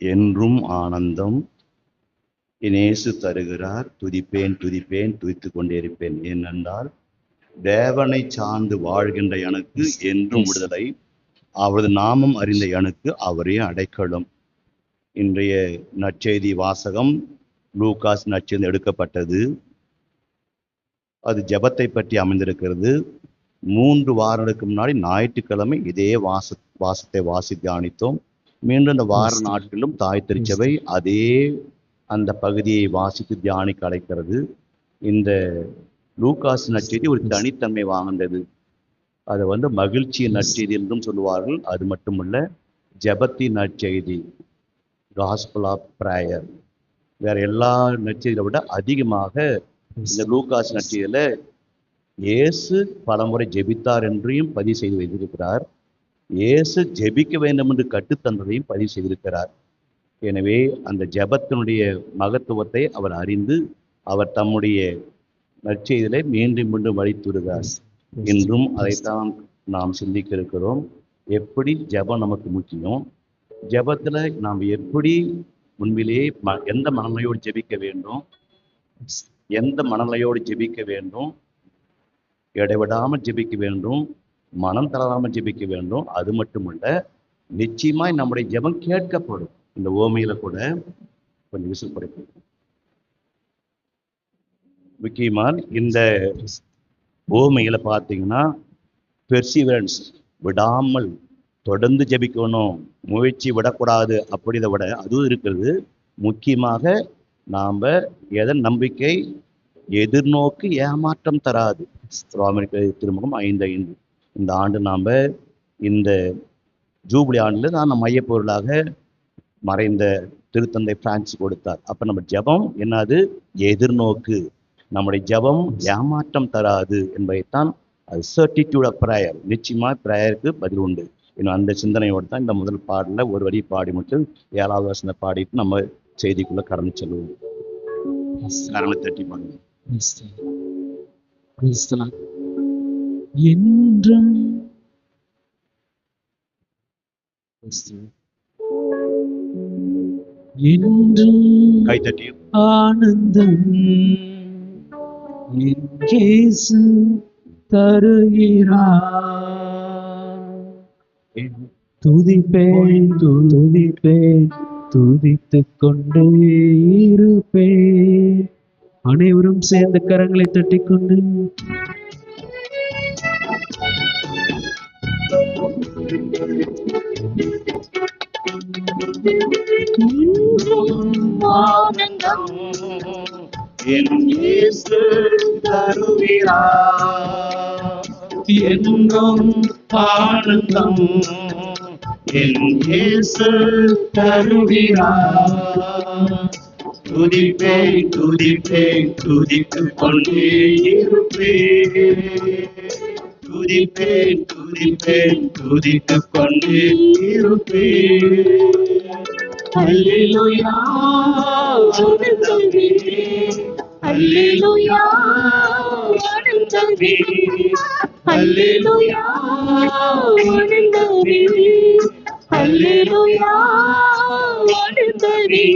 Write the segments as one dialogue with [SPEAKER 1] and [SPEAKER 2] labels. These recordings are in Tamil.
[SPEAKER 1] என்றும் ஆனந்தம் இனேசு தருகிறார். துதிப்பேன் துதிப்பேன் துதித்துக் கொண்டே இருப்பேன் ஏனென்றால் தேவனை சார்ந்து வாழ்கின்ற எனக்கு என்றும் விடுதலை. அவரது நாமம் அறிந்த எனக்கு அவரே அடைக்கலம். இன்றைய நற்செய்தி வாசகம் லூகாஸ் நற்செய்தி எடுக்கப்பட்டது. அது ஜெபத்தை பற்றி அமைந்திருக்கிறது. மூன்று வாரங்களுக்கு முன்னாடி ஞாயிற்றுக்கிழமை இதே வாச வாசத்தை வாசி தியானித்தோம். மீண்டும் அந்த வார நாட்களிலும் தாய் திருச்சபை அதே அந்த பகுதியை வாசித்து தியானிக்க அழைக்கிறது. இந்த லூகாஸ் நற்செய்தி ஒரு தனித்தன்மை வாய்ந்தது. அதை வந்து மகிழ்ச்சி நற்செய்தி என்றும் சொல்லுவார்கள். அது மட்டுமல்ல ஜெபத்தின் நற்செய்தி காஸ்பல் ஆஃப் ப்ரேயர் வேற எல்லா நற்செய்தியை விட அதிகமாக இந்த லூகாஸ் நற்செய்தியில இயேசு பலமுறை ஜெபித்தார் என்றையும் பதிவு செய்து வைத்திருக்கிறார். இயேசு ஜெபிக்க வேண்டும் என்று கற்றுத்தந்ததையும் பதிவு செய்திருக்கிறார். எனவே அந்த ஜெபத்தினுடைய மகத்துவத்தை அவர் அறிந்து அவர் தம்முடைய நற்செய்தியிலே மீண்டும் மீண்டும் வலித்துறுகிறார் இன்றும் அதைத்தான் நாம் சிந்திக்க இருக்கிறோம் எப்படி ஜெபம் நமக்கு முக்கியம்? ஜெபத்துல நாம் எப்படி உண்மையிலேயே ம எந்த மனநிலையோடு ஜெபிக்க வேண்டும்? எந்த மனநிலையோடு ஜெபிக்க வேண்டும்? இடைவிடாமல் ஜெபிக்க வேண்டும். மனம் தளராமல் ஜெபிக்க வேண்டும். அது மட்டுமல்ல நிச்சயமாய் நம்முடைய ஜெபம் கேட்கப்படும். இந்த ஓமையில கூட கொஞ்சம் விசில் படைப்போம். முக்கியமாக இந்த ஓமையில பார்த்தீங்கன்னா பெர்சிவரன்ஸ் விடாமல் தொடர்ந்து ஜெபிக்கணும். முயற்சி விடக்கூடாது அப்படிதை விட அதுவும் இருக்கிறது. முக்கியமாக நாம் எதன் நம்பிக்கை? எதிர்நோக்கு ஏமாற்றம் தராது. ராமனுக்கு திருமுகம் ஐந்து ஐந்து. இந்த ஆண்டு நாம் இந்த ஜூபிலி ஆண்டில் தான் நம்ம மையப்பொருளாக மறைந்த திருத்தந்தை பிரான்ஸ் கொடுத்தார். அப்போ நம்ம ஜெபம் என்னது? எதிர்நோக்கு. நம்முடைய ஜெபம் ஏமாற்றம் தராது என்பதைத்தான் அது சர்டிடியூட் ஆஃப் ப்ரேயர் நிச்சயமாக ப்ரேயருக்கு பதில் உண்டு. இன்னும் அந்த சிந்தனையோடு தான் இந்த முதல் பாடலில் ஒரு வரி பாடி மட்டும் ஏழாவது வருஷத்தை பாடிட்டு நம்ம செய்திக்குள்ளே கடந்து செல்வோம் கரணை தட்டி பாடுவோம்
[SPEAKER 2] என்றும். என்றும்
[SPEAKER 1] கை தட்டி
[SPEAKER 2] ஆனந்தம் என் இயேசு தருகிறார். துதிப்பேன் துதிப்பேன் துதித்துக் கொண்டே இருப்பேன். அனைவரும் சேர்ந்த கரங்களை தட்டிக்கொண்டு.
[SPEAKER 1] ஆனந்தம் என் இயேசு ஆனந்தம் என் இயேசு தருகிறார் துதிப்பேன் துதிப்பேன் துதித்துக் கொண்டே இருப்பேன். துதிப்பேன் துதிப்பேன் துதித்துக் கொண்டே இருப்பேன். அல்லேலூயா. ஆனந்தமே அல்லேலூயா. ஆனந்தமே அல்லேலூயா. ஆனந்தமே அல்லேலூயா. ஆனந்தமே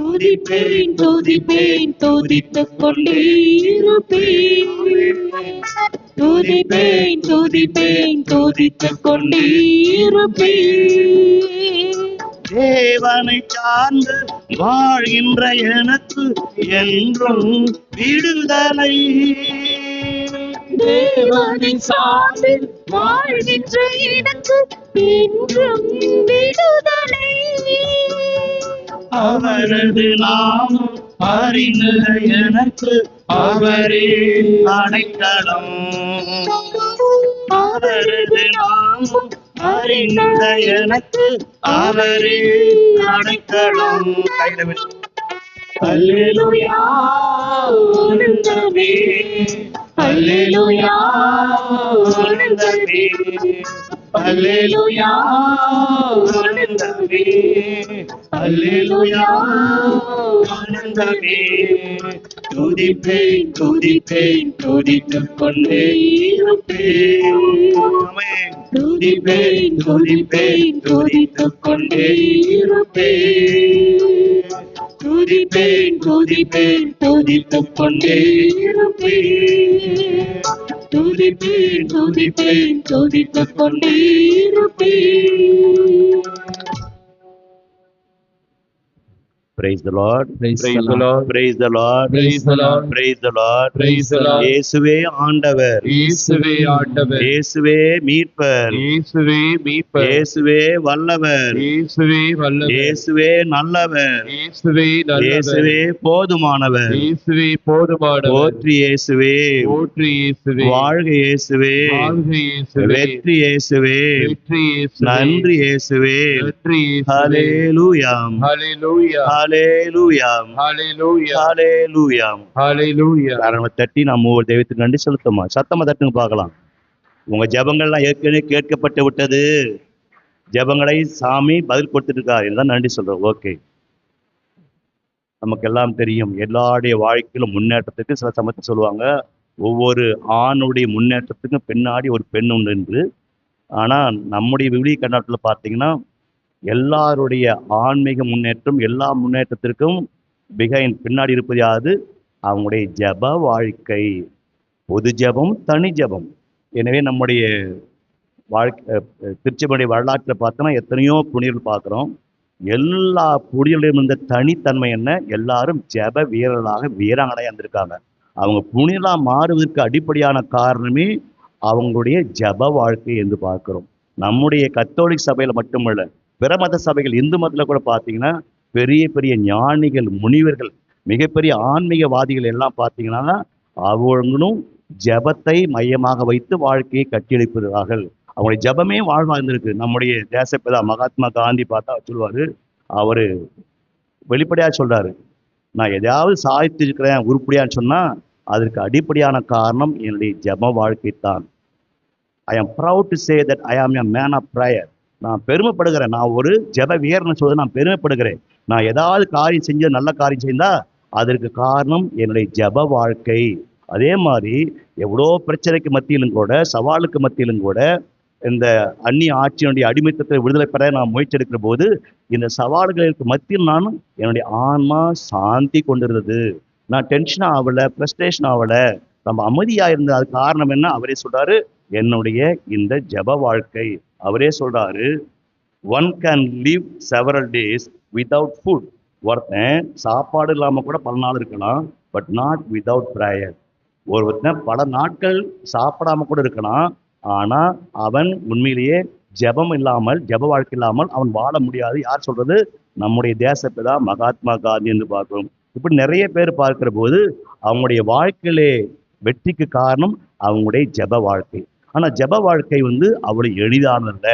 [SPEAKER 2] துதிப்பேன் துதிப்பேன் துதித்துக் கொண்டே இருப்பேன் துதிப்பேன் துதிப்பேன் துதித்துக் கொண்டே இருப்பேன்
[SPEAKER 1] தேவனை சார்ந்து வாழ்கின்ற எனக்கு என்றும் விடுதலை.
[SPEAKER 2] தேவனை சார்ந்து வாழ்கின்ற எனக்கு என்றும் விடுதலை.
[SPEAKER 1] அவரது நாமம் அறிந்த எனக்கு அவரே அடைக்கலம். அவரது நாமம் அறிந்த எனக்கு அவரே அடைக்கலம். ஆனந்தமே அல்லேலூயா ஆனந்தமே அல்லேலூயா ஆனந்தமே. அல்லேலூயா
[SPEAKER 2] ஆனந்தமே. துதிப்பேன் துதிப்பேன் துதித்துக் கொண்டே இருப்பேன். துதிப்பேன் துதிப்பேன் துதித்துக் கொண்டே இருப்பேன். துதிப்பேன் துதிப்பேன் துதித்துக் கொண்டே இருப்பேன். துதிப்பேன் துதிப்பேன் துதித்துக் கொண்டே இருப்பேன்
[SPEAKER 1] Praise the Lord.
[SPEAKER 3] Praise the Lord.
[SPEAKER 1] Praise the Lord.
[SPEAKER 3] Praise the Lord.
[SPEAKER 1] Praise the Lord.
[SPEAKER 3] Praise the Lord.
[SPEAKER 1] இயேசுவே ஆண்டவர்.
[SPEAKER 3] இயேசுவே ஆண்டவர்.
[SPEAKER 1] இயேசுவே மீட்பர்.
[SPEAKER 3] இயேசுவே மீட்பர்.
[SPEAKER 1] இயேசுவே வல்லவர்.
[SPEAKER 3] இயேசுவே வல்லவர்.
[SPEAKER 1] இயேசுவே நல்லவர்.
[SPEAKER 3] இயேசுவே நல்லவர்.
[SPEAKER 1] இயேசுவே போதுமானவர்.
[SPEAKER 3] இயேசுவே போதுமானவர்.
[SPEAKER 1] போற்றி இயேசுவே
[SPEAKER 3] போற்றி இயேசுவே
[SPEAKER 1] வாழ்க இயேசுவே
[SPEAKER 3] வாழ்க இயேசுவே
[SPEAKER 1] வெற்றி இயேசுவே
[SPEAKER 3] வெற்றி இயேசுவே
[SPEAKER 1] நன்றி இயேசுவே
[SPEAKER 3] நன்றி ஹalleluya ஹalleluya
[SPEAKER 1] தட்டி நம்ம ஒவ்வொரு தெய்வத்துக்கு நன்றி செலுத்துமா? சத்தமா தட்டுங்க பார்க்கலாம். உங்க ஜெபங்கள்லாம் ஏற்கனவே கேட்கப்பட்டு விட்டது. ஜெபங்களை சாமி பதில் கொடுத்துட்டு இருக்காரு இதுதான் நன்றி சொல்றோம். ஓகே. நமக்கு எல்லாம் தெரியும். எல்லாருடைய வாழ்க்கையிலும் முன்னேற்றத்துக்கு சில சமயத்தில் சொல்லுவாங்க. ஒவ்வொரு ஆணுடைய முன்னேற்றத்துக்கும் பின்னாடி ஒரு பெண் உண்டு என்று. ஆனால் நம்முடைய விவிலிய கண்ணாட்டில் பார்த்தீங்கன்னா எல்லாருடைய ஆன்மீக முன்னேற்றம் எல்லா முன்னேற்றத்திற்கும் பிகைன் பின்னாடி இருப்பது யாது அவங்களுடைய ஜெப வாழ்க்கை பொது ஜெபம் தனி ஜெபம். எனவே நம்முடைய வாழ்க்கை திருச்சபையுடைய வரலாற்றில் பார்த்தோம்னா எத்தனையோ புனிதர்கள் பார்க்குறோம். எல்லா புனிதர்களும் இருந்த தனித்தன்மை என்ன? எல்லாரும் ஜெப வீரர்களாக வீராங்கனை இருந்திருக்காங்க. அவங்க புனிதலாக மாறுவதற்கு அடிப்படையான காரணமே அவங்களுடைய ஜெப வாழ்க்கை என்று பார்க்குறோம். நம்முடைய கத்தோலிக் சபையில் மட்டுமல்ல பிற மத சபைகள் இந்து மதத்தில் கூட பார்த்தீங்கன்னா பெரிய பெரிய ஞானிகள் முனிவர்கள் மிகப்பெரிய ஆன்மீகவாதிகள் எல்லாம் பார்த்தீங்கன்னா அவங்களும் ஜெபத்தை மையமாக வைத்து வாழ்க்கையை கட்டியெழுப்புகிறார்கள் அவங்களுடைய ஜெபமே வாழ்வா இருந்திருக்கு. நம்முடைய தேசப்பிதா மகாத்மா காந்தி பார்த்தா சொல்லுவார் அவர் வெளிப்படையாக சொல்கிறாரு நான் எதையாவது சாதித்திருக்கிறேன் உருப்படியான்னு சொன்னால் அதற்கு அடிப்படையான காரணம் என்னுடைய ஜெப வாழ்க்கை தான் I am proud to say that I am a man of prayer நான் பெருமைப்படுகிறேன். நான் ஒரு ஜெப வீரன்னு சொல்றது நான் பெருமைப்படுகிறேன். நான் ஏதாவது காரியம் செஞ்ச நல்ல காரியம் செய்தா அதற்கு காரணம் என்னுடைய ஜெப வாழ்க்கை. அதே மாதிரி எவ்வளோ பிரச்சனைக்கு மத்தியிலும் கூட சவாலுக்கு மத்தியிலும் கூட இந்த அந்நிய ஆட்சியினுடைய அடிமைத்தத்தை விடுதலை பெற நான் முயற்சி எடுக்கிற போது இந்த சவால்களுக்கு மத்தியில் நான் என்னுடைய ஆன்மா சாந்தி கொண்டிருந்தது. நான் டென்ஷன் ஆகல ஃப்ரஸ்ட்ரேஷன் ஆகல. நம்ம அமைதியாக இருந்த அது காரணம் என்ன? அவரே சொல்றாரு என்னுடைய இந்த ஜெப வாழ்க்கை. அவரே சொல்கிறாரு one can leave several days without food ஒருத்தன் சாப்பாடு இல்லாமல் கூட பல நாள் இருக்கலாம் பட் நாட் without ப்ரேயர் ஒருத்தன் பல நாட்கள் சாப்பிடாம கூட இருக்கலாம் ஆனால் அவன் உண்மையிலேயே ஜெபம் இல்லாமல் ஜெப வாழ்க்கை இல்லாமல் அவன் வாழ முடியாது. யார் சொல்றது? நம்முடைய தேசப்பிதா மகாத்மா காந்தி என்று பார்க்கிறோம். இப்படி நிறைய பேர் பார்க்கிற போது அவங்களுடைய வாழ்க்கையிலே வெற்றிக்கு காரணம் அவங்களுடைய ஜெப வாழ்க்கை. ஆனால் ஜெப வாழ்க்கை வந்து அவ்வளோ எளிதானதல்ல.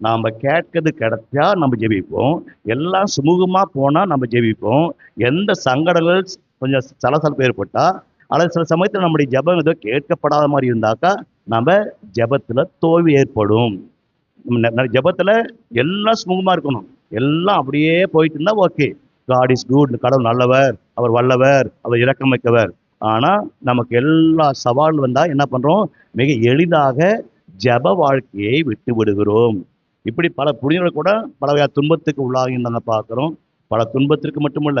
[SPEAKER 1] நாம் கேட்கறது கிடைச்சா நம்ம ஜெபிப்போம். எல்லாம் சுமூகமாக போனால் நம்ம ஜெபிப்போம். எந்த சங்கடங்கள் கொஞ்சம் சலசலப்பு ஏற்பட்டால் அல்லது சில சமயத்தில் நம்முடைய ஜெபம் ஏதோ கேட்கப்படாத மாதிரி இருந்தாக்கா நம்ம ஜபத்தில் தோல்வி ஏற்படும். நம்ம எல்லாம் சுமூகமாக இருக்கணும். எல்லாம் அப்படியே போயிட்டு இருந்தால் ஓகே. காட் இஸ் குட் கடவுள் நல்லவர். அவர் வல்லவர். அவர் இரக்கம் ஆனால் நமக்கு எல்லா சவால் வந்தால் என்ன பண்ணுறோம் மிக எளிதாக ஜெப வாழ்க்கையை விட்டு விடுகிறோம். இப்படி பல புனிதர்கள் கூட பல வகையான துன்பத்துக்கு உள்ளாகின்றன பார்க்குறோம். பல துன்பத்திற்கு மட்டுமல்ல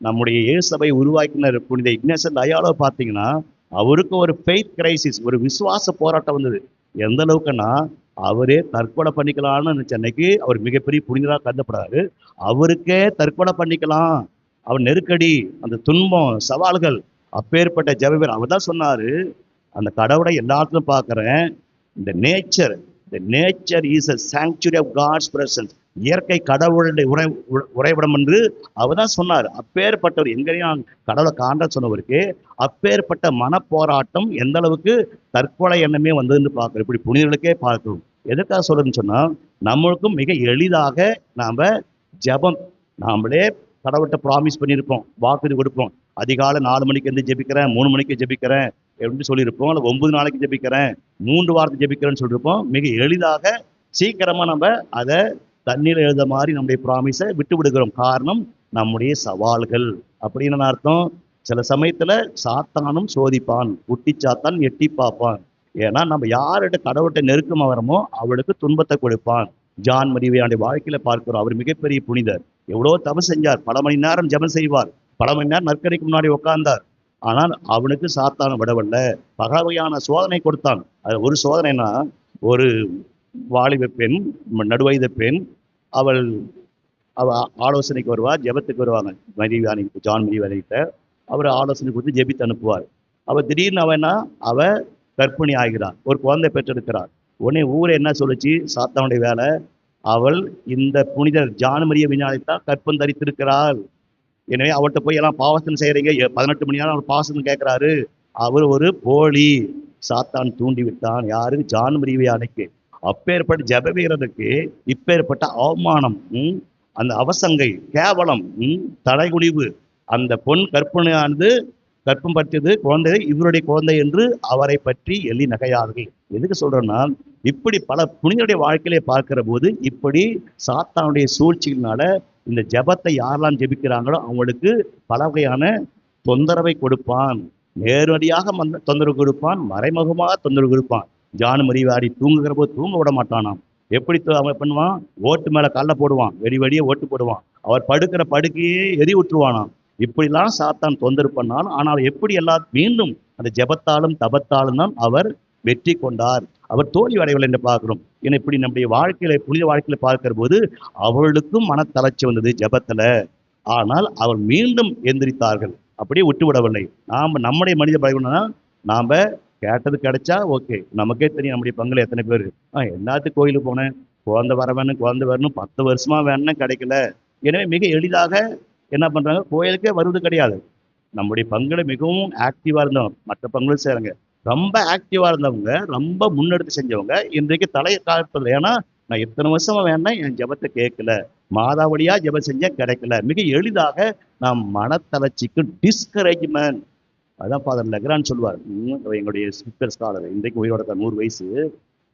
[SPEAKER 1] நம்முடைய இயேசபை உருவாக்கினர் புனித இக்னேசன் அயாலோ பார்த்தீங்கன்னா அவருக்கு ஒரு ஃபெய்த் கிரைசிஸ் ஒரு விசுவாச போராட்டம் வந்தது. எந்த அளவுக்குன்னா அவரே தற்கொலை பண்ணிக்கலாம்னு சென்னைக்கு அன்னைக்கு அவர் மிகப்பெரிய புனிதராக கருதப்படுறாரு. அவருக்கே தற்கொலை பண்ணிக்கலாம். அவர் நெருக்கடி அந்த துன்பம் சவால்கள் அப்பேற்பட்ட ஜெபவர் அவர் தான் சொன்னாரு அந்த கடவுளை எல்லாத்துலையும் பார்க்குறேன். இந்த நேச்சர் இந்த nature is a sanctuary of God's presence இயற்கை கடவுளுடைய உரை உ- உறைவிடம் என்று அவர் தான் சொன்னார். அப்பேற்பட்டவர் எங்கேயும் கடவுளை காண்ட சொன்னவருக்கு அப்பேற்பட்ட மனப்போராட்டம் எந்த அளவுக்கு தற்கொலை எண்ணமே வந்ததுன்னு பார்க்குறோம். இப்படி புனிதர்களுக்கே பார்க்கிறோம். எதுக்காக சொல்றதுன்னு சொன்னால் நம்மளுக்கும் மிக எளிதாக நாம் ஜெபம் நாமளே கடவுள்கிட்ட ப்ராமிஸ் பண்ணியிருப்போம் வாக்குறுதி கொடுப்போம். அதிகாலை நாலு மணிக்கு இருந்து ஜெபிக்கிறேன் மூணு மணிக்கு ஜெபிக்கிறேன் எப்படின்னு சொல்லியிருப்போம். அல்ல ஒன்பது நாளைக்கு ஜெபிக்கிறேன் மூன்று வாரத்தை ஜெபிக்கிறேன்னு சொல்லியிருப்போம். மிக எளிதாக சீக்கிரமாக நம்ம அதை தண்ணீர் எழுத மாதிரி நம்முடைய ப்ராமிஸை விட்டு விடுகிறோம். காரணம் நம்முடைய சவால்கள். அப்படின்னு அர்த்தம்? சில சமயத்தில் சாத்தானும் சோதிப்பான் குட்டி சாத்தான் எட்டி பார்ப்பான். ஏன்னா நம்ம யார்கிட்ட கடவுள்கிட்ட நெருக்கமாக வரமோ அவளுக்கு துன்பத்தை கொடுப்பான். ஜான் மரிவையாண்ட வாழ்க்கையில பார்க்கிறோம். அவர் மிகப்பெரிய புனிதர். எவ்வளோ தவம் செஞ்சார். பல மணி நேரம் ஜெபம் செய்வார். பல மணி நேரம் நற்கரைக்கு முன்னாடி உட்கார்ந்தார் ஆனால் அவனுக்கு சாத்தான விடவில்ல. பல வகையான சோதனை கொடுத்தான். அது ஒரு சோதனைனா ஒரு வாலிப பெண் நடுவயத நடுவயது பெண் அவள் அவ ஆலோசனைக்கு வருவா ஜெபத்துக்கு வருவாங்க. மதிவானி ஜான் மரிவாணிகிட்ட அவர் ஆலோசனை கொடுத்து ஜெபித்து அனுப்புவார் அவள் திடீர்னு அவனா அவ கர்ப்பிணி ஆகிறார் ஒரு குழந்தை பெற்றெடுக்கிறார் உடனே ஊரை என்ன சொல்லுச்சு? சாத்தானுடைய வேலை அவள் இந்த புனிதர் ஜான் மரிய விஞ்ஞானித்தான் கற்பம் தரித்திருக்கிறாள். எனவே அவர்கிட்ட போய் எல்லாம் பாவத்தன் செய்கிறீங்க பதினெட்டு மணி நேரம் அவர் பாவசனம் கேட்குறாரு. அவர் ஒரு போலி. சாத்தான் தூண்டி விட்டான் யாரு ஜான் மரியாதைக்கு அப்பேற்பட்ட ஜப வீரருக்கு இப்பேற்பட்ட அவமானம் ம், அந்த அவசங்கை கேவலம் ம், தலைகுனிவு அந்த பொன் கற்பனையானது கற்பம் பற்றியது குழந்தை இவருடைய குழந்தை என்று அவரை பற்றி எள்ளி நகையார்கள். எதுக்கு சொல்றேன்னா இப்படி பல புனிதருடைய வாழ்க்கையிலே பார்க்கிற போது இப்படி சாத்தானுடைய சூழ்ச்சியினால இந்த ஜெபத்தை யாரெல்லாம் ஜெபிக்கிறாங்களோ அவங்களுக்கு பல வகையான தொந்தரவை கொடுப்பான். நேரடியாக தொந்தரவு கொடுப்பான் மறைமுகமாக தொந்தரவு கொடுப்பான். ஜானு மறிவாடி தூங்குகிற போது தூங்க விட மாட்டானாம். எப்படி தூ- அவன் பண்ணுவான்? ஓட்டு மேலே கல்ல போடுவான் வெடி வெடியே ஓட்டு போடுவான். அவர் படுக்கிற படுக்கையே எரி விட்டுருவானாம். இப்படிலாம் சாத்தான் தொந்தரவு பண்ணால் ஆனால் எப்படி எல்லா மீண்டும் அந்த ஜெபத்தாலும் தபத்தாலும் தான் அவர் வெற்றி கொண்டார். அவர் தோல்வி அடையவில்லை என்று பார்க்கிறோம். ஏன்னா இப்படி நம்முடைய வாழ்க்கையில புனித வாழ்க்கையில பார்க்கிற போது அவர்களுக்கும் மனத்தளர்ச்சி வந்தது ஜபத்துல. ஆனால் அவர் மீண்டும் எந்திரித்தார்கள். அப்படியே விட்டு விடவில்லை நாம் நம்முடைய மனித பழகணும்னா நாம் கேட்டது கிடைச்சா ஓகே. நமக்கே தெரியும் நம்முடைய பங்குல எத்தனை பேர் ஆ எல்லாத்துக்கும் கோயிலுக்கு போனேன்? குழந்தை வர வேணும் குழந்தை வரணும் பத்து வருஷமா வேணும்னு கிடைக்கல. எனவே மிக எளிதாக என்ன பண்ணுறாங்க கோயிலுக்கே வருவது கிடையாது. நம்முடைய பங்குல மிகவும் ஆக்டிவாக இருந்தோம். மற்ற பங்குகளும் சேருங்க. ரொம்ப ஆக்டிவா இருந்தவங்க ரொம்ப முன்னெடுத்து செஞ்சவங்க இன்றைக்கு தலையை காப்பதில்லை ஏன்னா நான் இத்தனை வருஷமா வேணா என் ஜெபத்தை கேட்கல. மாதாவடியா ஜெபம் செஞ்சேன் கிடைக்கல. மிக எளிதாக நாம் மனத்தளர்ச்சிக்கு டிஸ்கரேஜ்மெண்ட் அதான் ஃபாதர் லெக்ரான் சொல்லுவார். எங்களுடைய ஸ்பீக்கர் ஸ்காலர் இன்றைக்கு உயிரோட நூறு வயசு.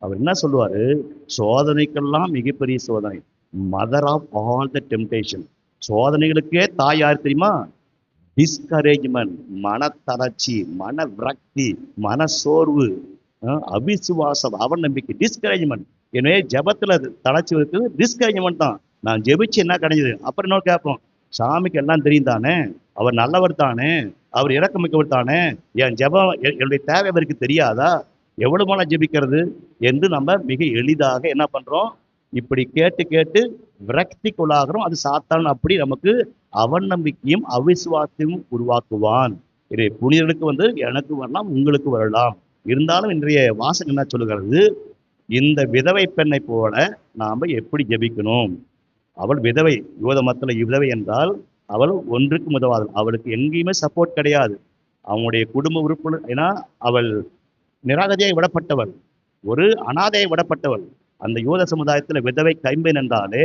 [SPEAKER 1] அவர் என்ன சொல்லுவார்? சோதனைக்கெல்லாம் மிகப்பெரிய சோதனை. Mother of all the temptation சோதனைகளுக்கே தாய் யார் தெரியுமா? டிஸ்கரேஜ்மெண்ட் மனத்தளர்ச்சி மன விரக்தி மன சோர்வு அவிசுவாசம் அவநம்பிக்கை டிஸ்கரேஜ்மெண்ட் எனவே ஜபத்தில் தளர்ச்சி இருக்குது டிஸ்கரேஜ்மெண்ட் தான். நான் ஜெபிச்சு என்ன கிடைச்சது அப்புறம் இன்னொரு கேட்போம். சாமிக்கு எல்லாம் தெரியும் தானே? அவர் நல்லவர் தானே? அவர் இறக்கமிக்கவர் தானே? என் ஜெபம் எ- என்னுடைய தேவை அவருக்கு தெரியாதா? எவ்வளவு நாளா ஜெபிக்கிறது? என்று நம்ம மிக எளிதாக என்ன பண்ணுறோம் இப்படி கேட்டு கேட்டு விரக்திக்குள்ளாகிறோம். அது சாத்தான் அப்படி நமக்கு அவநம்பிக்கையும் அவிசுவாசத்தையும் உருவாக்குவான். இது புனிதனுக்கு வந்து எனக்கு வரலாம் உங்களுக்கு வரலாம். இருந்தாலும் இன்றைய வாசகம் என்ன சொல்லுகிறது? இந்த விதவை பெண்ணை போல நாம் எப்படி ஜெபிக்கணும்? அவள் விதவை யூத மத்தில் விதவை என்றால் அவள் ஒன்றுக்கு உதவாதல் அவளுக்கு எங்கேயுமே சப்போர்ட் கிடையாது. அவனுடைய குடும்ப உறுப்பினர் ஏன்னா அவள் நிராகதியாய் விடப்பட்டவள். ஒரு அனாதையை விடப்பட்டவள். அந்த யூத சமுதாயத்தில் விதவை கைம்பெண் என்றாலே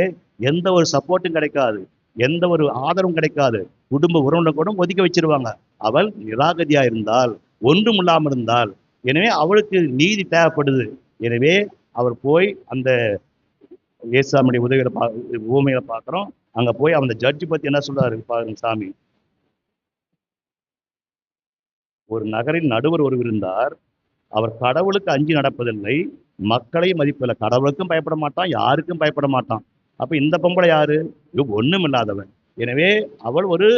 [SPEAKER 1] எந்த ஒரு சப்போர்ட்டும் கிடைக்காது. எந்த ஒரு ஆதரவும் கிடைக்காது. குடும்ப உறவுடன் கூட ஒதுக்கி வச்சிருவாங்க. அவள் நிராகதியா இருந்தால் ஒன்றும் இல்லாமல் இருந்தால் எனவே அவளுக்கு நீதி தேவைப்படுது. எனவே அவர் போய் அந்த இயேசாமியுடைய உதவியில பா பூமியில பார்க்குறோம். அங்க போய் அந்த ஜட்ஜி பத்தி என்ன சொல்றாரு பாருங்க சாமி. ஒரு நகரில் நடுவர் ஒருவர் இருந்தார். அவர் கடவுளுக்கு அஞ்சு நடப்பதில்லை. மக்களையும் மதிப்பில்லை கடவுளுக்கும் பயப்பட மாட்டான் யாருக்கும் பயப்பட மாட்டான். அப்போ இந்த பொம்பளை யாரு? இவ் ஒண்ணும் இல்லாதவன். எனவே அவள் ஒரு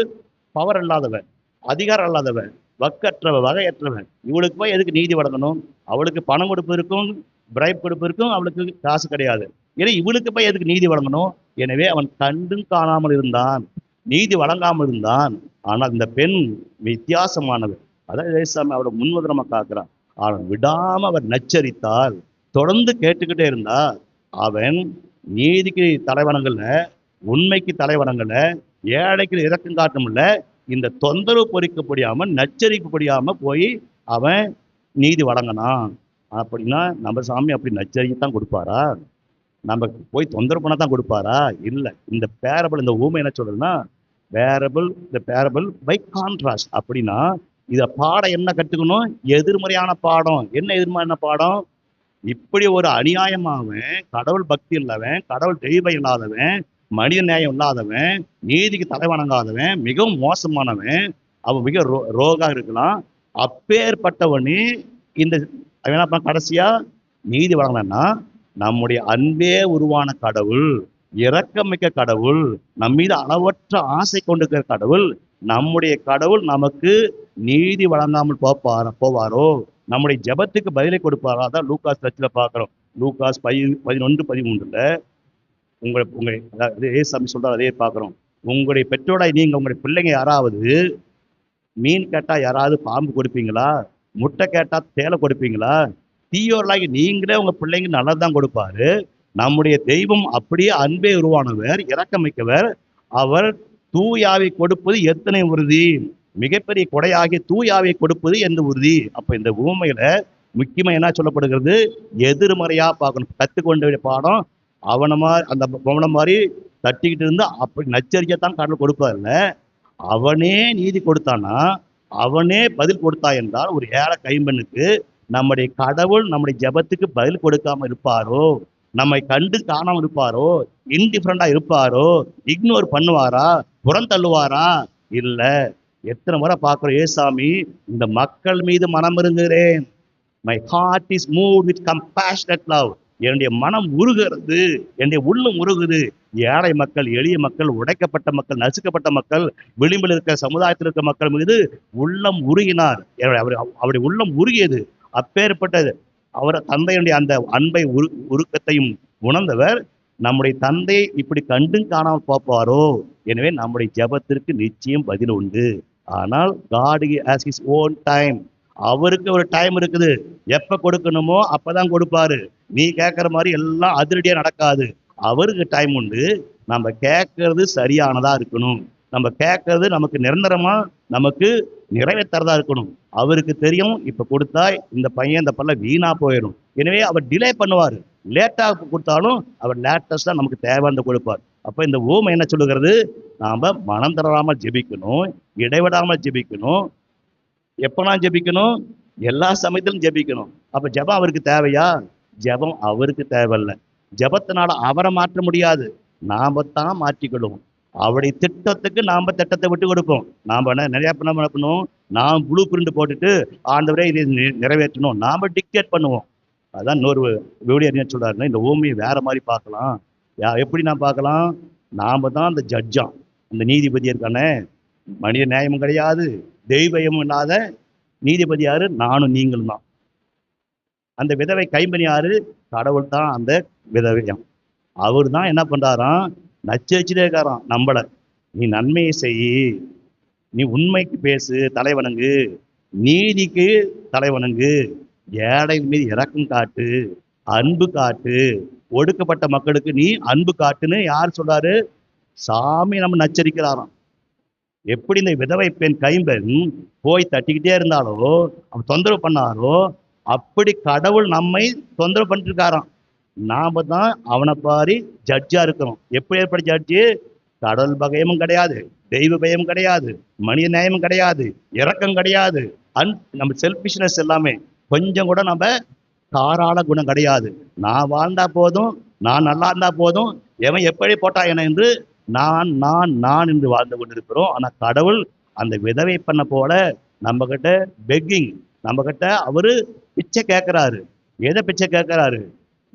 [SPEAKER 1] பவர் இல்லாதவன் அதிகாரம் இல்லாதவன் வக்கற்றவன் வகையற்றவன். இவளுக்கு போய் எதுக்கு நீதி வழங்கணும்? அவளுக்கு பணம் கொடுப்பதற்கும் பிரைப் கொடுப்பதற்கும் அவளுக்கு காசு கிடையாது. ஏன்னா இவளுக்கு போய் எதுக்கு நீதி வழங்கணும்? எனவே அவன் கண்டும் காணாமல் இருந்தான் நீதி வழங்காமல் இருந்தான். ஆனால் இந்த பெண் வித்தியாசமானவர் அதான் இயேசுசாமி அவளை முன்னுதாரணமா காக்குறான் ஆனால் விடாம அவர் நச்சரித்தால் தொடர்ந்து கேட்டுக்கிட்டே இருந்தா அவன் நீதிக்கு தலைவனங்கள்ல உண்மைக்கு தலைவனங்கள்ல ஏழைக்கு இறக்கம் காட்டமுல்ல இந்த தொந்தரவு பொறிக்கப்படியாம நச்சரிக்கப்படியாம போய் அவன் நீதி வழங்கினான். அப்படின்னா நம்ம சாமி அப்படி நச்சரிக்கை தான் கொடுப்பாரா? நம்ம போய் தொந்தரவு பண்ண தான் கொடுப்பாரா? இல்லை. இந்த பேரபிள் இந்த ஊமை என்ன சொல்றதுன்னா பேரபிள் இந்த பேரபிள் பை கான்ட்ராஸ்ட் அப்படின்னா இதை பாடம் என்ன கற்றுக்கணும் எதிர்மறையான பாடம். என்ன எதிர்மறையான பாடம்? இப்படி ஒரு அநியாயமாவன் கடவுள் பக்தி இல்லாதவன் கடவுள் தெய்வம் இல்லாதவன் மனித நியாயம் இல்லாதவன் நீதிக்கு தலை வணங்காதவன் மிகவும் மோசமானவன் அவன் மிக ரோ ரோகா இருக்கலாம். அப்பேற்பட்டவனு இந்த அவன் என்ன கடைசியா நீதி வழங்கலன்னா நம்முடைய அன்பே உருவான கடவுள் இரக்கமிக்க கடவுள் நம்மீது அளவற்ற ஆசை கொண்டிருக்கிற கடவுள் நம்முடைய கடவுள் நமக்கு நீதி வழங்காமல் போப்பார போவாரோ? நம்முடைய ஜெபத்துக்கு பதிலை கொடுப்பாரா? அதான் லூகாஸ் சர்ச்சில் பார்க்குறோம். லூகாஸ் பதி பதினொன்று பதிமூன்றுல உங்களை உங்களை அதாவது ஏசாமி சொல்கிறார் அதே பார்க்குறோம். உங்களுடைய பெற்றோராய் நீங்க உங்களுடைய பிள்ளைங்க யாராவது மீன் கேட்டா யாராவது பாம்பு கொடுப்பீங்களா? முட்டை கேட்டா தேலை கொடுப்பீங்களா? தீயோர்களாகி நீங்களே உங்க பிள்ளைங்க நல்லதுதான் கொடுப்பாரு. நம்முடைய தெய்வம் அப்படியே அன்பே உருவானவர் இறக்கமிக்கவர் அவர் தூயாவை கொடுப்பது எத்தனை உறுதி? மிகப்பெரிய கொடையாகி தூயாவை கொடுப்பது எந்த உறுதி? அப்ப இந்த ஊமையில முக்கியமா என்ன சொல்லப்படுகிறது? எதிர்மறையா பார்க்கணும். கத்துக்கொண்ட வேண்டிய பாடம் அவனை மாதிரி அந்த பவனை மாதிரி தட்டிக்கிட்டு இருந்து அப்படி நச்சரிக்கைத்தான் கடவுள் கொடுப்பார்ல அவனே நீதி கொடுத்தானா அவனே பதில் கொடுத்தா என்றால் ஒரு ஏழை கைம்பெண்ணுக்கு நம்முடைய கடவுள் நம்முடைய ஜெபத்துக்கு பதில் கொடுக்காம இருப்பாரோ? நம்மை கண்டு காணாமல் இருப்பாரோ? இன்டிஃபரண்டா இருப்பாரோ? இக்னோர் பண்ணுவாரா? புறம் தள்ளுவாரா? இல்லை. எத்தனை முறை பார்க்குறோம் ஏசாமி இந்த மக்கள் மீது மனம் இருங்குகிறேன். My heart is move with compassionate love என்னுடைய மனம் உருகிறது என்னுடைய உள்ளம் உருகுது. ஏழை மக்கள் எளிய மக்கள் உடைக்கப்பட்ட மக்கள் நசுக்கப்பட்ட மக்கள் விளிம்பில் இருக்கிற சமுதாயத்தில் இருக்கிற மக்கள் மீது உள்ளம் உருகினார். அவர் அவருடைய உள்ளம் உருகியது. அப்பேற்பட்டது. அவர் தந்தையுடைய அந்த அன்பை உரு உருக்கத்தையும் உணர்ந்தவர் நம்முடைய தந்தை இப்படி கண்டும் காணாமல் போப்பாரோ எனவே நம்முடைய ஜெபத்திற்கு நிச்சயம் பதில் உண்டு. ஆனால் God has his own time அவருக்கு ஒரு டைம் இருக்குது. எப்ப கொடுக்கணுமோ அப்பதான் கொடுப்பாரு. நீ கேட்குற மாதிரி எல்லாம் அதிரடியா நடக்காது. அவருக்கு டைம் உண்டு. நம்ம கேட்கறது சரியானதா இருக்கணும். நம்ம கேட்கறது நமக்கு நிரந்தரமா நமக்கு நிறைவேற்றறதா இருக்கணும். அவருக்கு தெரியும் இப்ப கொடுத்தா இந்த பையன் இந்த பல்ல வீணா போயிடும். எனவே அவர் டிலே பண்ணுவார். லேட்டாக கொடுத்தாலும் அவர் லேட்டஸ்ட்டாக நமக்கு தேவையான கொடுப்பார். அப்போ இந்த ஓமை என்ன சொல்லுகிறது? நாம் மனம் தளராமல் ஜெபிக்கணும் இடைவிடாமல் ஜெபிக்கணும். எப்போனா ஜெபிக்கணும்? எல்லா சமயத்திலும் ஜெபிக்கணும். அப்போ ஜெபம் அவருக்கு தேவையா? ஜெபம் அவருக்கு தேவையில்ல. ஜெபத்தினால அவரை மாற்ற முடியாது. நாம் தான் மாற்றிக்கொள்ளுவோம் அவருடைய திட்டத்துக்கு நாம் திட்டத்தை விட்டு கொடுப்போம். நாம் என்ன நிறைய பண்ண என்ன நாம் ப்ளூ பிரிண்ட் போட்டுட்டு ஆண்டவரே இதை நிறைவேற்றணும். நாம் டிக்டேட் பண்ணுவோம். அதான் இன்னொரு விவடி அறிஞர் சொல்கிறாருன்னா இந்த ஓமையை வேறு மாதிரி பார்க்கலாம். யா எப்படி நான் பார்க்கலாம்? நாம் தான் அந்த ஜட்ஜாம் அந்த நீதிபதி இருக்கானே. மனித நியாயமும் கிடையாது தெய்வயமும் இல்லாத நீதிபதி யாரு? நானும் நீங்களும் தான். அந்த விதவை கைம்பனி யாரு கடவுள் தான் அந்த விதவையம். அவர் தான் என்ன பண்ணுறாராம் நச்சரிச்சுட்டே இருக்காராம் நம்மளை நீ நன்மையை செய். நீ உண்மைக்கு பேசு தலைவணங்கு. நீதிக்கு தலைவணங்கு. ஏழை மீது இறக்கம் காட்டு அன்பு காட்டு ஒடுக்கப்பட்ட மக்களுக்கு நீ அன்பு காட்டுன்னு யார் சொல்றாரு? சாமி நம்ம நச்சரிக்கிறாராம். எப்படி இந்த விதவை பெண் கைம்பெண் போய் தட்டிக்கிட்டே இருந்தாலோ அவன் தொந்தரவு பண்ணாரோ அப்படி கடவுள் நம்மை தொந்தரவு பண்ணிருக்காராம் நாம தான் அவனை பாரி ஜட்ஜா இருக்கிறோம். எப்படி ஏற்பட ஜட்ஜு கடவுள் பகையமும் கிடையாது தெய்வ பயம் கிடையாது மனித நியாயமும் கிடையாது இறக்கம் கிடையாது. அன் நம்ம செல்ஃபிஷ்னஸ் எல்லாமே கொஞ்சம் கூட நம்ம தாராள குணம் கிடையாது. நான் வாழ்ந்தா போதும் நான் நல்லா இருந்தா போதும் எவன் எப்படி போட்டா என என்று நான் நான் நான் என்று வாழ்ந்து கொண்டிருக்கிறோம். ஆனா கடவுள் அந்த விதவை பண்ண போல நம்ம கிட்ட பெக்கிங் நம்ம கிட்ட அவரு பிச்சை கேட்கிறாரு. எதை பிச்சை கேட்கிறாரு?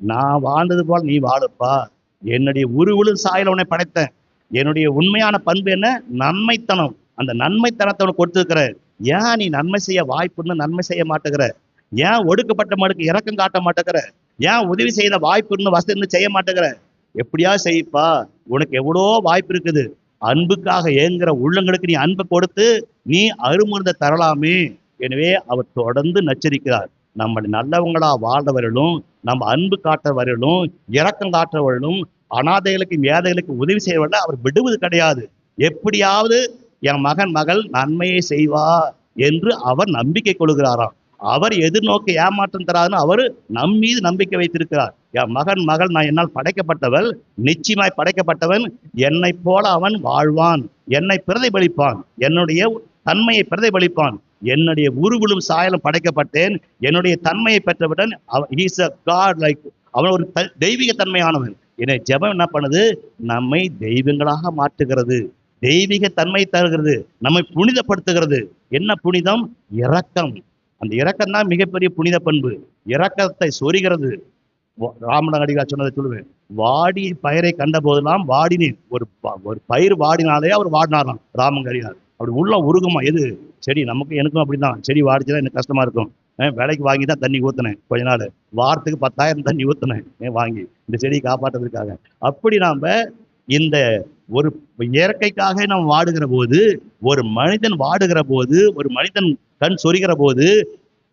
[SPEAKER 1] நான் வாழ்ந்தது போல நீ வாழுப்பா. என்னுடைய உருவிலும் சாயல உன்னை படைத்தேன். என்னுடைய உண்மையான பண்பு என்ன? நன்மைத்தனம். அந்த நன்மைத்தனத்தை உனக்கு கொடுத்துருக்கிற. ஏன் நீ நன்மை செய்ய வாய்ப்புன்னு நன்மை செய்ய மாட்டேங்கிற? ஏன் ஒடுக்கப்பட்ட மனுக்கு இறக்கம் காட்ட மாட்டேங்கிற? ஏன் உதவி செய்த வாய்ப்புன்னு வசதி செய்ய மாட்டேங்கிற? எப்படியா செய்ப்பா. உனக்கு எவ்வளோ வாய்ப்பு இருக்குது. அன்புக்காக ஏங்குற உள்ளங்களுக்கு நீ அன்பை கொடுத்து நீ அருமருந்த தரலாமே. எனவே அவர் தொடர்ந்து நச்சரிக்கிறார். நம்ம நல்லவங்களா வாழ்றவர்களும் நம்ம அன்பு காட்டுறவர்களும் இறக்கம் காட்டுறவர்களும் அனாதைகளுக்கும் ஏதைகளுக்கும் உதவி செய்வதில் அவர் விடுவது கிடையாது. எப்படியாவது என் மகன் மகள் நன்மையை செய்வா என்று அவர் நம்பிக்கை கொள்கிறாராம். அவர் எதிர்நோக்கி ஏமாற்றம் தராதுன்னு அவர் நம் மீது நம்பிக்கை வைத்திருக்கிறார். என் மகன் மகள் நான் என்னால் படைக்கப்பட்டவள் நிச்சயமாய் படைக்கப்பட்டவன் என்னைப் போல அவன் வாழ்வான் என்னை பிரதிபலிப்பான் என்னுடைய தன்மையை பிரதிபலிப்பான் என்னுடைய உருவிலும் சாயலும் படைக்கப்பட்டேன் என்னுடைய தன்மையை பெற்றவுடன் இஸ் அ காட் லைக் அவன் ஒரு த- தெய்வீக தன்மையானவன். என்னை ஜெபம் என்ன பண்ணுது? நம்மை தெய்வங்களாக மாற்றுகிறது. தெய்வீக தன்மை தருகிறது. நம்மை புனிதப்படுத்துகிறது. என்ன புனிதம்? இரக்கம். அந்த இறக்கம் தான் மிகப்பெரிய புனித பண்பு. இறக்கத்தை சொரிகிறது. வ- ராமநாடிகா சொன்னதை சொல்லுவேன். வாடி பயிரை கண்ட போதெல்லாம் வாடினேன் ஒரு ப- ஒரு பயிர் வாடினாலே அவர் வாடினாராம் ராமங்கரியார் அப்படி உள்ள உருகுமா எது? செடி நமக்கு எனக்கும் அப்படிதான் செடி வாடிச்சுதான் எனக்கு கஷ்டமா இருக்கும். விலைக்கு வாங்கி தான் தண்ணி ஊத்துனேன் கொஞ்ச நாள். வாரத்துக்கு பத்தாயிரம் தண்ணி ஊத்துனேன் ஏன் வாங்கி. இந்த செடியை காப்பாற்றுறதுக்காக அப்படி நாம இந்த ஒரு இயற்கைக்காக நாம் வாடுகிற போது ஒரு மனிதன் வாடுகிற போது ஒரு மனிதன் கண் சொரிகிற போது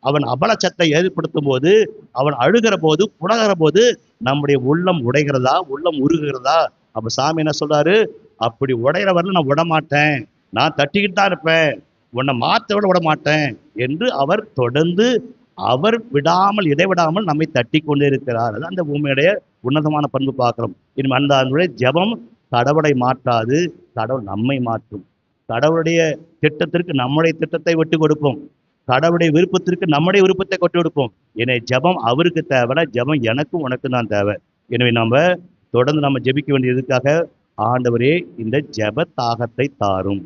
[SPEAKER 1] அவன் அபலச்சத்தை ஏற்படுத்தும் போது அவன் அழுகிற போது புலகிற போது நம்முடைய உள்ளம் உடைகிறதா உள்ளம் உருகுகிறதா? அப்ப சாமி என்ன சொல்றாரு? அப்படி உடையிற வரல நான் விட மாட்டேன் நான் தட்டிக்கிட்டு தான் இருப்பேன். உன்னை மாற்ற விட விட மாட்டேன் என்று அவர் தொடர்ந்து அவர் விடாமல் இடைவிடாமல் நம்மை தட்டி கொண்டே இருக்கிறார். அந்த பூமியுடைய உன்னதமான பண்பு பார்க்கிறோம். இனிமே அந்த அதனுடைய ஜெபம் கடவுளை மாற்றாது கடவுள் நம்மை மாற்றும். கடவுளுடைய திட்டத்திற்கு நம்முடைய திட்டத்தை விட்டு கொடுப்போம். கடவுளுடைய விருப்பத்திற்கு நம்முடைய விருப்பத்தை கொட்டு கொடுப்போம். எனவே ஜெபம் அவருக்கு தேவை ஜெபம் எனக்கும் உனக்கும் தான் தேவை. எனவே நம்ம தொடர்ந்து நம்ம ஜெபிக்க வேண்டியதுக்காக ஆண்டவரே இந்த ஜெப தாகத்தை தாரும்.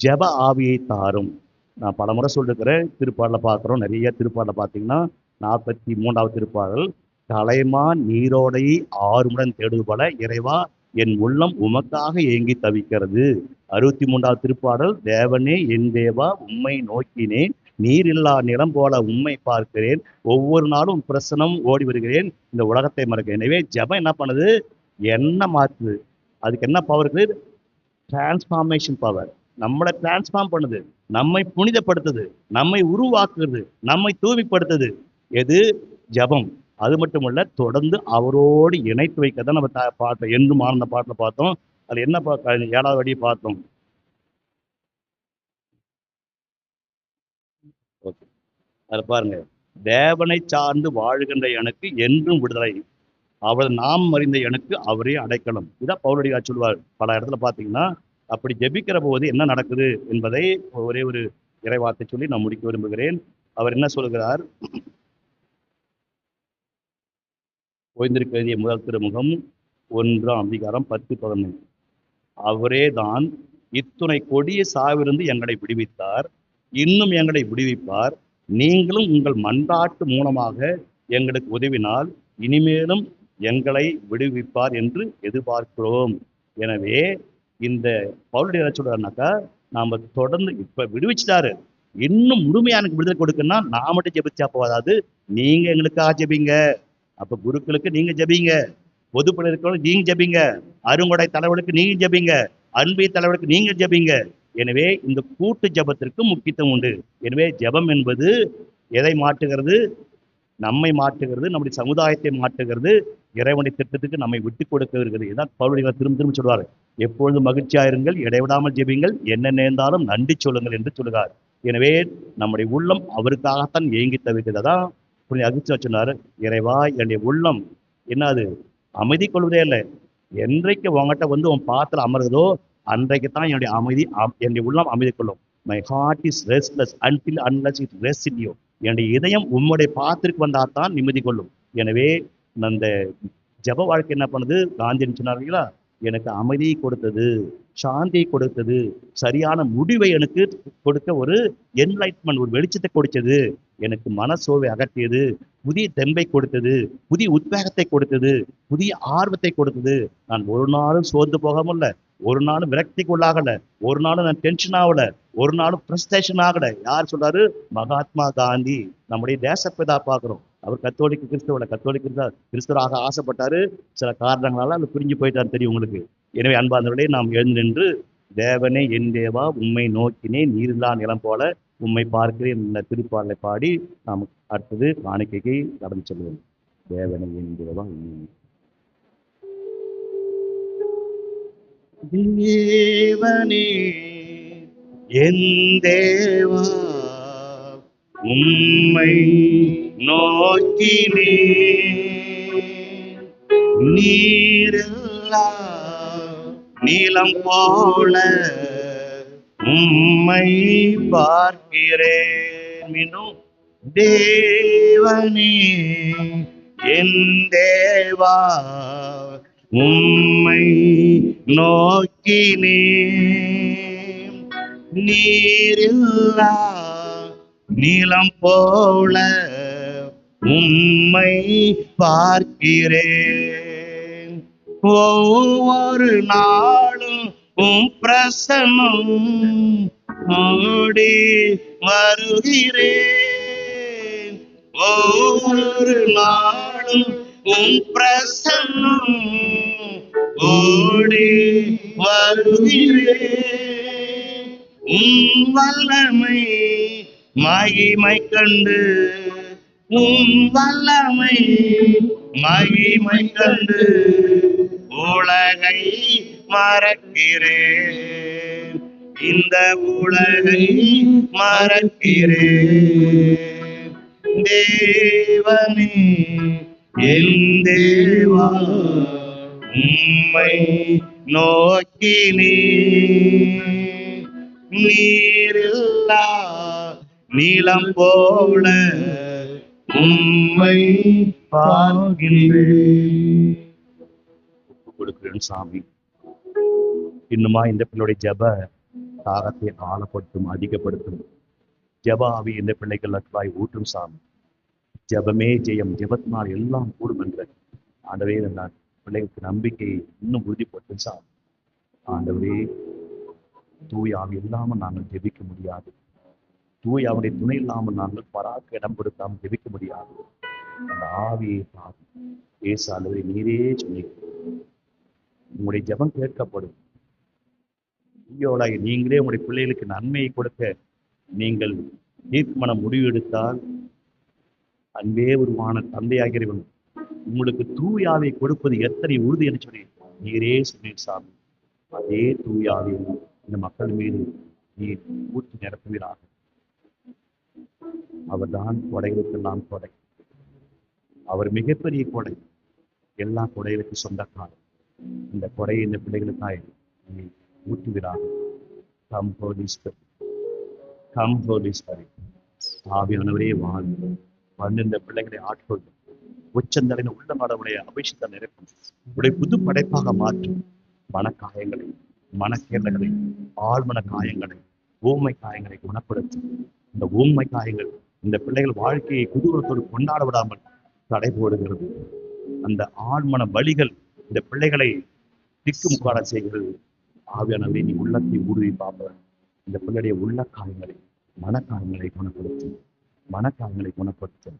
[SPEAKER 1] ஜெப ஆவியை தாரும். நான் பல முறை சொல்லிருக்கிறேன் திருப்பாடலை பார்க்குறோம். நிறைய திருப்பாடலை பார்த்தீங்கன்னா நாற்பத்தி மூன்றாவது திருப்பாடல் கலைமா நீரோடை ஆறுமுடன் தேடுவது போல இறைவா என் உள்ளம் உமக்காக ஏங்கி தவிக்கிறது. அறுபத்தி மூன்றாவது திருப்பாடல் தேவனே என் தேவா உம்மை நோக்கினேன். நீரில்லா நிலம் போல உண்மை பார்க்கிறேன். ஒவ்வொரு நாளும் பிரசனம் ஓடி வருகிறேன். இந்த உலகத்தை மறக்க. எனவே ஜெபம் என்ன பண்ணுது? என்ன மாற்றுது? அதுக்கு என்ன பவர் இருக்குது? டிரான்ஸ்ஃபார்மேஷன் பவர் நம்மளை டிரான்ஸ்ஃபார்ம் பண்ணுது. நம்மை புனிதப்படுத்துது. நம்மை உருவாக்குறது நம்மை தூய்மைப்படுத்துது. எது? ஜெபம். அது மட்டுமல்ல தொடர்ந்து அவரோடு இணைத்து வைக்க தான் நம்ம தா- பார்த்தோம் என்றும் ஆனந்த பாட்டில் பார்த்தோம். அதில் என்ன பா- க- ஏழாவது வழியை பார்த்தோம். ஓகே. அதில் பாருங்க. தேவனை சார்ந்து வாழுகின்ற எனக்கு என்றும் விடுதலை. அவர் நாம் அறிந்த எனக்கு அவரே அடைக்கலம். இதான் பவுலடியா சொல்வார் பல இடத்துல பார்த்தீங்கன்னா அப்படி ஜெபிக்கிற போது என்ன நடக்குது என்பதை ஒரே ஒரு இறைவார்த்தை சொல்லி நான் முடிக்க விரும்புகிறேன். அவர் என்ன சொல்கிறார்? ஓய்ந்திருக்க வேண்டிய முதல் திருமுகம் ஒன்றாம் அதிகாரம் பத்து பதினொன்று அவரே தான் இத்துணை கொடிய சாவிலிருந்து எங்களை விடுவித்தார். இன்னும் எங்களை விடுவிப்பார். நீங்களும் உங்கள் மன்றாட்டு மூலமாக எங்களுக்கு உதவினால் இனிமேலும் எங்களை விடுவிப்பார் என்று எதிர்பார்க்கிறோம். எனவே இந்த பவுலுடைய என்ன சொல்றாருனாக்கா நாம் தொடர்ந்து இப்போ விடுவிச்சிட்டாரு. இன்னும் முழுமையான எனக்கு விடுதலை கொடுக்கணும்னா நான் மட்டும் ஜெபிச்சா போதாது. நீங்க எங்களுக்காக ஜெபிங்க. அப்ப குருக்களுக்கு நீங்க ஜபிங்க. பொதுப்பட இருக்கிறவங்க நீங்க ஜெபிங்க. அருங்கொடை தலைவர்களுக்கு நீங்க ஜெபிங்க. அன்பை தலைவர்களுக்கு நீங்க ஜபிங்க. எனவே இந்த கூட்டு ஜெபத்திற்கு முக்கியத்துவம் உண்டு. எனவே ஜெபம் என்பது எதை மாற்றுகிறது? நம்மை மாற்றுகிறது நம்முடைய சமுதாயத்தை மாற்றுகிறது இறைவனை திட்டத்துக்கு நம்மை விட்டு கொடுக்க இருக்கிறது. இதான் பவுலுடைய திரும்ப திரும்ப சொல்வார். எப்பொழுதும் மகிழ்ச்சியாயிருங்கள் இடைவிடாமல் ஜெபிங்கள் என்ன நேர்ந்தாலும் நன்றி சொல்லுங்கள் என்று சொல்லுகிறார். எனவே நம்முடைய உள்ளம் அவருக்காகத்தான் ஏங்கி தவிர்க்கிறதா? அதான் புனித அகிச்சா சொன்னார் இறைவா என்னுடைய உள்ளம் என்னது? அமைதி கொள்வதே இல்லை. என்றைக்கு உங்ககிட்ட வந்து உன் பாத்திரம் அமருதோ அன்றைக்கு தான் என்னுடைய அமைதி அம்- என்னுடைய உள்ளம் அமைதி கொள்ளும். My heart is restless until unless it rest in you என்னுடைய இதயம் உம்முடைய பாத்திற்கு வந்தால் தான் நிம்மதி கொள்ளும். எனவே அந்த ஜப வாழ்க்கை என்ன பண்ணுது? காந்தின்னு சொன்னார் இல்லைங்களா? எனக்கு அமைதியை கொடுத்தது. சாந்தியை கொடுத்தது. சரியான முடிவை எனக்கு கொடுக்க ஒரு என்லைட்மெண்ட் ஒரு வெளிச்சத்தை கொடுத்தது. எனக்கு மனசோவை அகற்றியது. புதிய தெம்பை கொடுத்தது. புதிய உத்வேகத்தை கொடுத்தது. புதிய ஆர்வத்தை கொடுத்தது. நான் ஒரு நாளும் சோர்ந்து போகாமல்ல. ஒரு நாளும் விரக்திக்குள்ளாகல ஒரு நாளும் நான் டென்ஷன் ஆகல. ஒரு நாளும் பிரஸ்டேஷன் ஆகல. யார் சொல்றாரு? மகாத்மா காந்தி. நம்முடைய தேசப்பிதா பாக்குறோம் அவர் கத்தோலிக்க கிறிஸ்தவ கத்தோலிக்க கிறிஸ்தவராக ஆசைப்பட்டாரு. சில காரணங்களால அது பிரிஞ்சு போயிட்டாரு தெரியும் உங்களுக்கு. எனவே அன்பார்ந்தவர்களே நாம் எழுந்து நின்று தேவனே என் தேவா உம்மை நோக்கினே நீரில்லா நிலம் போல உம்மை பார்க்கிறேன் இந்த திருப்பாடலை பாடி நாம் அடுத்தது காணிக்கைக்கு கடந்து செல்வோம். தேவனை என் தேவா உண்மை தேவனே என் தேவா உம்மை நோக்கினே நீரில்லா நீளம் போல உம்மை பார்க்கிறேன். மீண்டும் தேவனே என் தேவா உம்மை நோக்கினே நீரில்லா நீளம் போல உம்மை பார்க்கிறேன். ஒவ்வொரு நாளும் உம் பிரசனம் ஓடி வருகிறேன். ஒவ்வொரு நாளும் உம் பிரசனம் ஓடி வருகிறேன். உம் வல்லமை மகிமை கண்டு உம் வல்லமை மகிமை கண்டு உலகை மறக்கிறேன். இந்த உலகை மறக்கிறேன். தேவனே என் தேவா உம்மை நோக்கினே நீரில்லா நீளம் போல உம்மை பார்க்கிறேன். கொடுக்கிறேன் சாமி. இன்னுமா இந்த பிள்ளைடைய ஜப தாகத்தை ஆழப்படுத்தும் அதிகப்படுத்தும். ஜப ஆவி இந்த பிள்ளைகளுக்காய் ஊட்டும் சாமி. ஜபமே ஜெயம் ஜபத்தினால் எல்லாம் கூடும் என்ற ஆண்டவே நான் பிள்ளைகளுக்கு நம்பிக்கையை இன்னும் உறுதிப்படுத்தும் சாமி. ஆண்டவரே தூய் ஆவி இல்லாமல் நாங்கள் ஜெபிக்க முடியாது. தூய் அவனுடைய துணை இல்லாமல் நாங்கள் பராக்கு இடம் கொடுக்காமல் ஜெபிக்க முடியாது. அந்த ஆவியை பாவி ஏசு அல்லது நீரே சொன்னீங்க உங்களுடைய ஜெபம் கேட்கப்படும். ஐயோலாய் நீங்களே உங்களுடைய பிள்ளைகளுக்கு நன்மையை கொடுக்க நீங்கள் தீர்க்கமான முடிவு எடுத்தால் அன்பே உருவான தந்தையாகிறவன் உங்களுக்கு தூயாவை கொடுப்பது எத்தனை உறுதி என்று சொல்லி நீரே சொன்னீர் சாமி. அதே தூயாவை இந்த மக்கள் மீது நீர் ஊற்றி நிரப்புவீராக. அவர்தான் கொடைகளுக்கெல்லாம் கொடை. அவர் மிகப்பெரிய கொடை. எல்லா கொடைகளுக்கு சொந்தக்காரர். இந்த கொடையை இந்த பிள்ளைகளுக்காய் நீ ஊற்றுகிறார் கம் ஹோலி கம் ஹோலி ஆவியானவரே வாழ்ந்து பிள்ளைகளை ஆட்கொள்ளும் உச்சந்தலையின் உள்ள மடவுடைய அபிஷத்தை நிரப்பும் உடைய புது படைப்பாக மாற்றும் மனக்காயங்களை மனக்கேரங்களை ஆழ்மன காயங்களை ஊமை காயங்களை குணப்படுத்தும் இந்த ஊமை காயங்கள் இந்த பிள்ளைகள் வாழ்க்கையை குதூகலத்தோடு கொண்டாட விடாமல் தடை போடுகிறது. அந்த ஆழ்மன வழிகள் இந்த பிள்ளைகளை திக்குமுக்காட செய்கிறது. ஆவியானவரை நீ உள்ளத்தை ஊடுருவி பார்ப்ப இந்த பிள்ளைடைய உள்ள காயங்களை மனக்காயங்களை குணப்படுத்தும் மனக்காயங்களை குணப்படுத்தும்